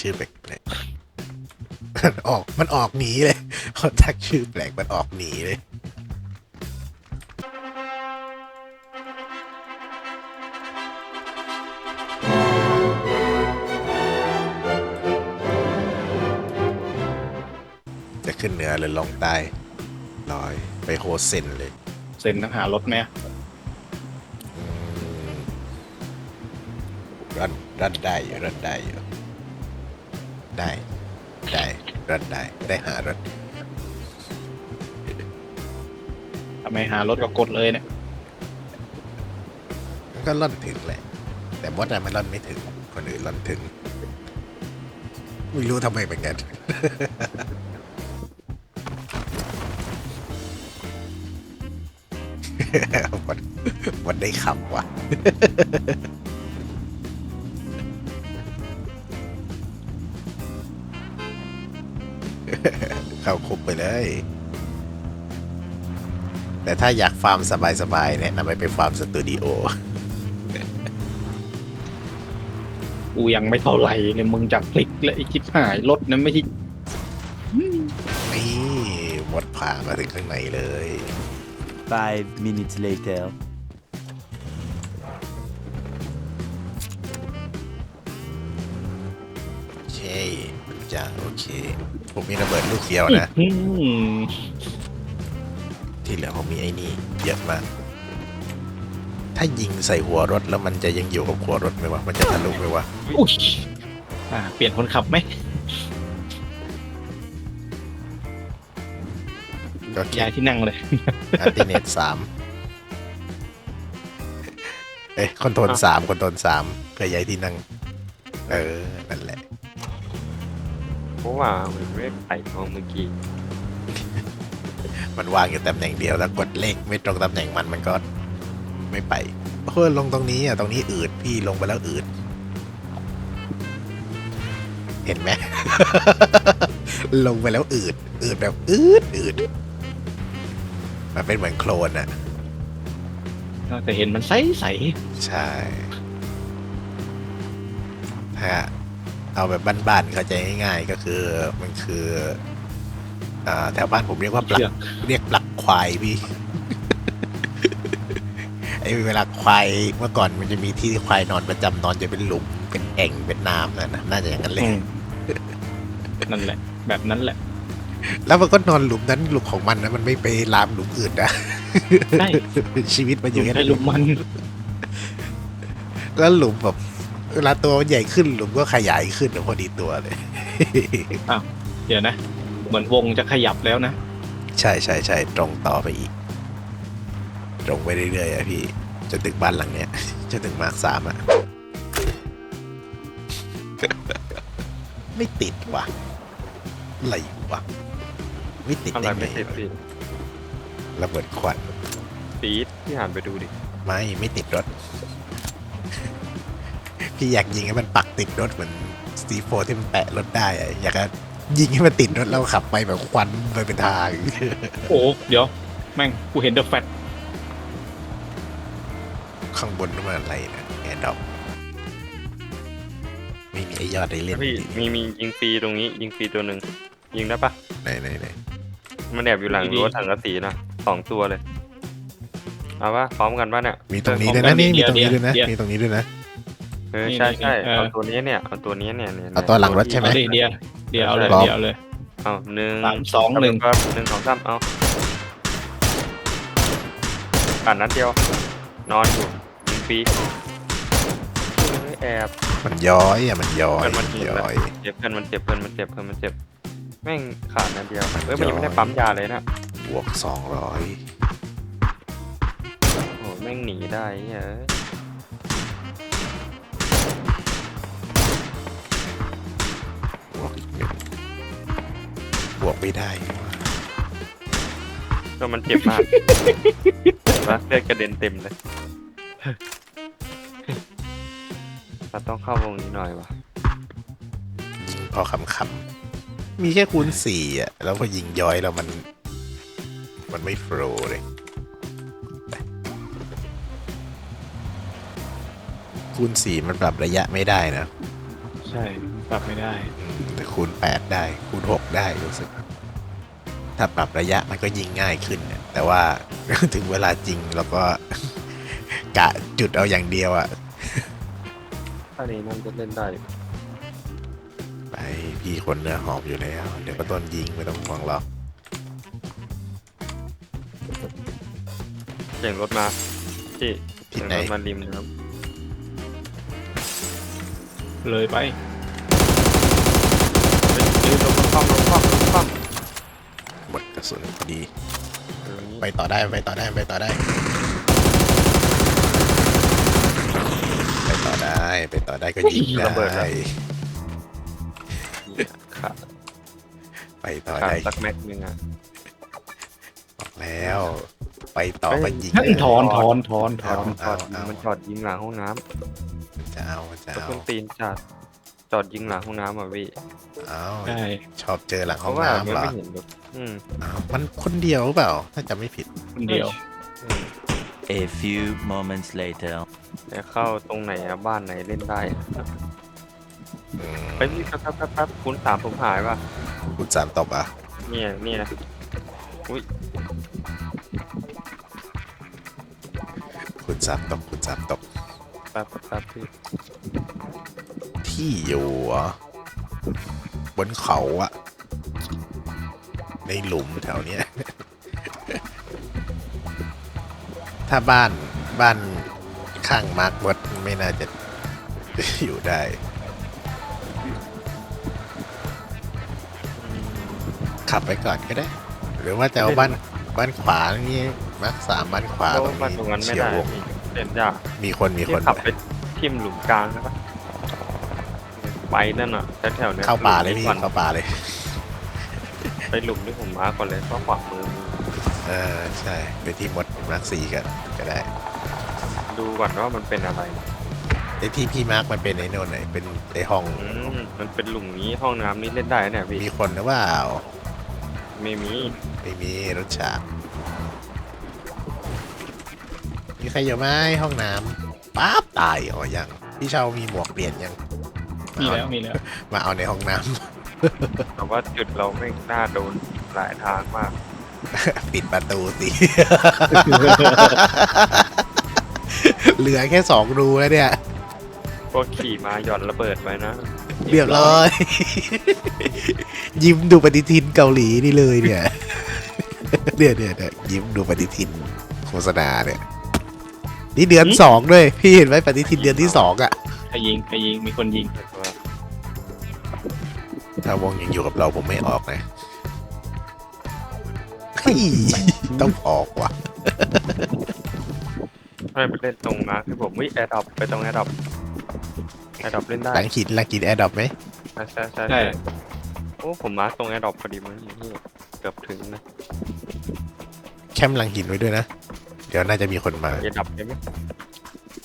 ชื่อแปลกๆมันออกมันออกหนีเลยเขาทักชื่อแปลกมันออกหนีเลยจะขึ้นเหนือหรือลงใต้ลอยไปโฮเซนเลย เซ็นต้องหารถไหมอืมรันรันได้อยู่รันได้อยู่ ได้ ได้รันได้ ได้หารถทำไมหารถก็กดเลยเนี่ยมันก็ล่อนถึงแหละ แต่มดอะมันล่อนไม่ถึง คนอื่นล่อนถึง ไม่รู้ทำไมเหมือนกันมันมันได้คำว่ะ เข้าคุกไปเลย แต่ถ้าอยากฟาร์มสบายๆเนี่ยนำไปไปฟาร์มสตูดิโอ กูยังไม่เท่าไหร่เนี่ยมึงจากพลิกและไอ้คิดหายรถนั้นไม่ใช่นี่หมดผ่ามาถึงข้างในเลย Five minutes later. จ้าโอเค ผมมีระเบิดลูกเดียวนะ อืมที่เหลือผมมีไอ้นี่เยอะมาก ถ้ายิงใส่หัวรถแล้วมันจะยังอยู่กับหัวรถไหมวะ มันจะทะลุไหมวะ อุ้ยอ่าเปลี่ยนคนขับไหมก็คิย้าดยที่นั่งเลย อันติเนตสามเอ้ยคอนโทรลสามคอนโทรลสามเพื่อย้ายที่นั่ง เออ นั่นแหละ เพราะว่ามันไม่ไปห้องเมื่อกี้มันวางอยู่ตำแหน่งเดียวแล้วกดเลขไม่ตรงตำแหน่งมันมันก็ไม่ไปเพื่อลงตรงนี้อะตรงนี้อืดพี่ลงไปแล้วอืดเห็นไหม ลงไปแล้วอืด อืดแบบอืดอืด มันเป็นเหมือนโคลนอะแต่เห็นมันใสใส ใช่ถ้า เอาแบบบ้านๆเข้าใจง่ายๆก็คือมันคืออ่าแถวบ้านผมเรียกว่าปลักเชือก เรียกปลักควายพี่ไอ้เวลาควายเมื่อก่อนมันจะมีที่ควายนอนประจำนอนจะเป็นหลุมเป็นแอ่งเป็นน้ำนะนะน่าจะอย่างนั้นเลยอืมนั่นแหละ แบบนั้นแหละ แล้วมันก็นอนหลุมนั้นหลุมของมันนะมันไม่ไปลามหลุมอื่นนะ ใช่ ชีวิตมันอยู่แค่ให้ในหลุลุมมมัน แล้วหลุมแบบ เวลาตัวมันใหญ่ขึ้นหลุมก็ขยายขึ้นนะพอดีตัวเลยเดี๋ยวนะ เหมือนวงจะขยับแล้วนะ ใช่ใช่ใช่ตรงต่อไปอีก ตรงไปเรื่อยๆอะพี่จนถึงบ้านหลังเนี้ยจนถึงมาร์คสามอะไม่ติดว่ะอะไรวะไม่ติดอะไรได้ไงไม่ติดวะพี่ระเบิดควันปีดพี่หันไปดูดิ ไม่ ไม่ติดรถ พี่อยากยิงให้มันปักติดรถเหมือนซีโฟที่มันแปะรถได้อะอยากจะยิงให้มันติดรถแล้วขับไปแบบควันไปเป็นทางโอ้เดี๋ยว แม่งกูเห็นเดอะแฟตข้างบนนั่นมันอะไรนะแอร์ดอปไม่มีไอยอดได้เล่นพี่มีมียิงฟรีตรงนี้ ยิงฟรีตัวหนึ่งยิงได้ปะไหนไหนไหนมันแอบอยู่หลังรั้วถังกระสีนะสองตัวเลยเอาปะพร้อมกันปะเนี่ยมีตรงนี้ด้วยนะนี่มีตรงนี้ด้วยนะมีตรงนี้ด้วยนะ เออใช่ใช่เอาตัวนี้เนี่ยเอาตัวนี้เนี่ยเนี่ยเอาตัวหลังรถใช่ไหม เอาดิเดียวเดี๋ยวเอาเลยพร้อมเดี๋ยวเอาเลย เอาหนึ่งสามสองหนึ่งก็หนึ่งสองสามเอาปั่นนัดเดียว นอนอยู่ยิงฟรีเอ้ยแอบ มันย้อยอะมันย้อยมันมัมันนยิงย้แบบอย เจ็บเพื่อนมันเจ็บเพื่อนมันเจ็บเพื่อนมันเจ็บแม่งขาดนัดเดียวเอ้ยมันยังไม่ย้ได้อยปั๊มยาเลยนะบวกสองร้อยโอ้แม่งหนีได้เฮ้ย วกไม่ได้นี่หว่าก็มันเจ็บมากเห็นปะเลือดกระเด็นเต็มเลยเราต้องเข้าวงนี้หน่อยวะยิงพอคำคำๆมีแค่คูณสี่อะ แล้วพอยิงย้อยแล้วมัน มันไม่โฟลว์เลย คูณสี่มันปรับระยะไม่ได้นะ ใใช่ปรับไม่ได้อืมแต่คูณ 8 ได้ คูณ 6 ได้รู้สึก ถ้าปรับระยะมันก็ยิงง่ายขึ้นเนี่ยแต่ว่า ถึงเวลาจริงแล้วก็ กะจุดเอาอย่างเดียวอะถ้านี้น่าจะเล่นได้ไปพี่คนเนื้อหอมอยู่แล้ว เดี๋ยวก็ต้นยิงไม่ต้องห่วงหรอกเสียงรถมาที่ที่เสียงไหนรถมาริมนะครับ เลยไปเฮ้ยเฮ้ยรถมันคว่ำรถคว่ำรถคว่ำหมดกระสุนพอดีเออนี่ไปต่อได้ไปต่อได้ไปต่อได้ ไปต่อได้ไปต่อได้ก็ยิงได้ขาดไปต่อขาดได้สักแม็กนึงอะ บอกแล้ว ไปต่อก็ยิงนั่นได้ถอนถอนถอนถอนจอดยิงมันจอดยิงหลังห้องน้ำ จะเอาจะรถเอาเครื่องตีนจัดจอดยิงหลังห้องน้ำอะพี่เอาใช่ชอบเจอหลังเพห้องราะว่าน้ำมันเหรอไม่เห็นรถอืมอ้าวมันคนเดียวหรือเปล่า ถ้าจำไม่ผิด คนเดียว A few moments later. แต่เข้าตรงไหนอะบ้านไหนเล่นได้อืมไปนี่แป๊บแป๊บแป๊บแป๊บคูณสามผมหายป่ะคุณสามตบอะเนี่ยเนี่ยคุณสามตบคุณสามตบแป๊บ แป๊บแป๊บพี่ที่อยู่เหรอบนเขาอะในหลุมแถวเนี้ย ถ้าบ้านบ้านข้างมาร์คเวิร์ดไม่น่าจะ อยู่ได้อืมขับไปก่อนก็ได้ หรือว่าจะเอาบ้านบ้านขวานี่มาร์คสามบ้านขวาเพราะตรว่างมันตรงนั้นนี้ไม่เฉียวได้วง พี่ เล่นยากมีคนมีที่คนขับไปทิ่มหลุมกลางใช่ปะไปนั่นอะแถวๆเนี้ยเข้าป่าเลยพี่ก่อนเข้าป่าเลย ไปหลุมที่ผมมาร์คก่อนเลยเพราะขวามือมีเออใช่ไปที่มดมาร์คสี่กันก็ได้ดูก่อนว่ามันเป็นอะไร ไอ้ที่พี่มาร์คมันเป็นไอ้โน่นไหนเป็นไอ้ห้องอืมมันเป็นหลุมนี้ห้องน้ำนี้เล่นได้เนี่ยพี่มีคนหรือเปล่าไม่มี ไม่มีรถฉาก มีใครอยู่ไหมห้องน้ำป๊าบตายอ๋อยังพี่เชามีหมวกเปลี่ยนยัง มีแล้วมีแล้วมาเอาในห้องน้แต่ว่าจุดเราไม่น่าโดนหลายทางมากำ ปิดประตูสิ เหลือแค่สองรูแล้วเนี่ยก็ขี่มาหย่อนระเบิดไว้นะเรียบร้อย ยิ้มดูปฏิทินเกาหลีนี่เลยเนี่ย เนี่ยเนี่ยเนี่ยยิ้มดูปฏิทินโฆษณาเนี่ย นี่เดือนสองด้วย พี่เห็นไหมปฏิทินเดือนที่สองอะใครยิงใครยิงมีคนยิงถ้าวงยังอยู่กับเราผมไม่ออกนะเฮ้ยต้องออกว่ะให้ไปเล่นตรงมาร์คที่ผมวิแอร์ดรอปไปตรงแอร์ดรอปแอร์ดรอปเล่นได้หลังหินหลังหินแอร์ดรอปไหมใช่ใช่ใช่ใช่โอ้ผมมาร์คตรงแอร์ดรอปพอดีมั้งนี่เกือบถึงนะแคมป์หลังหินไว้ด้วยนะเดี๋ยวน่าจะมีคนมาแอร์ดรอปใช่ไหม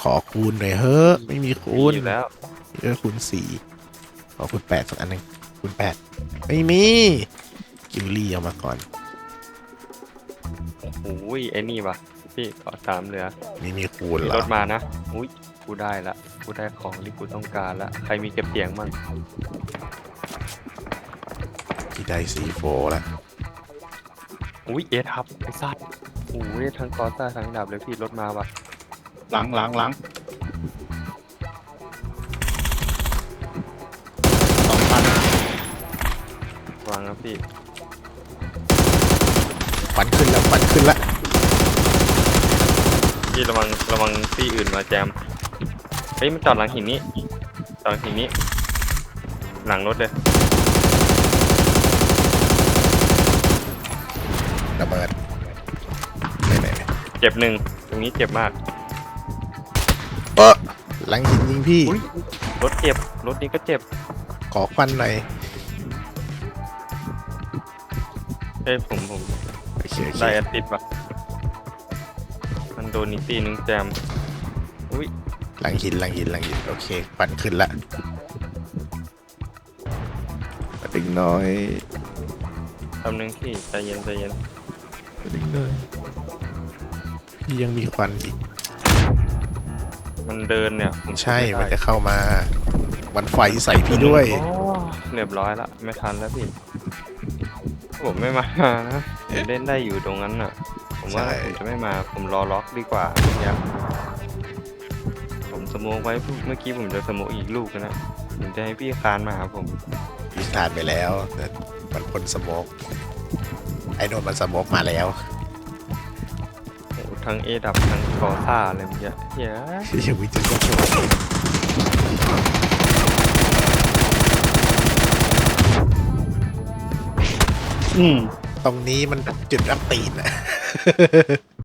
ขอคูณหน่อยเฮ้อะไม่มีคูณมีอยู่แล้วเออคูณสี่ขอคูณแปดสักอันหนึ่งคูณแปดไม่มีกิลลี่เอามาก่อน โอ้ยไอ้นี่วะพี่ขอสามเหลือไม่มีคูณมีเหรรอถมานะอุ้ยกูได้ละกูได้ของที่กูต้องการละใครมีเก็บเสียงมั่งพี่ได้ซีโฟแล้วอุ้ยเอทับไอ้สัตว์ โอ้ยทั้งกอซ่าทั้งดาบเลยพี่รถมาว่ะหลังหลังหลังสองพันวางนะพี่ควันขึ้นแล้วควันขึ้นแล้วพี่ระวังระวังที่อื่นมาแจมเฮ้ยมันจอดหลังหินนี้จอดหลังหินนี้ หลังรถเลย จ็บหนึ่งตรงนี้เจ็บมาก เออหลังหินยิงพี่ อุ้ยรถเจ็บ รถนี้ก็เจ็บ ขอควันหน่อยเฮ้ยผมผมโอเคโอเคได้แอดติดว่ะมันโดนอีกตีหนึงแจม อุ้ยหลังหินหลังหินหลังหินโอเคควันขึ้นละดึงน้อยทำหนึ่งพี่ใจเย็นใจเย็นดึงน้อย พี่ยังมีควันอีก มันเดินเนี่ยผมใช่ไได้มันจะเข้ามามันไฟใส่พี่ด้วย โอ้เรียบร้อยละไม่ทันแล้วพี่ผมไม่มานะผมเล่นได้อยู่ตรงนั้นน่ะ ผมว่าใช่ ผมจะไม่มาผมรอล็อกดีกว่าเนี่ยผมสโมกไว้เมื่อกี้ผมจะสโมกอีกลูกนะผมจะให้พี่คานมาหาผมพี่ทานไปแล้วแต่มันพ่นสโมกไอ้โนนมันสโมกมาแล้วโอ้โห ทั้งเอดับทั้งกอซ่าอะไรเมื่อกี้เฮ้ยยังวิจิตรก็โชว์อืม ตรงนี้มันจุดรับตีนอะ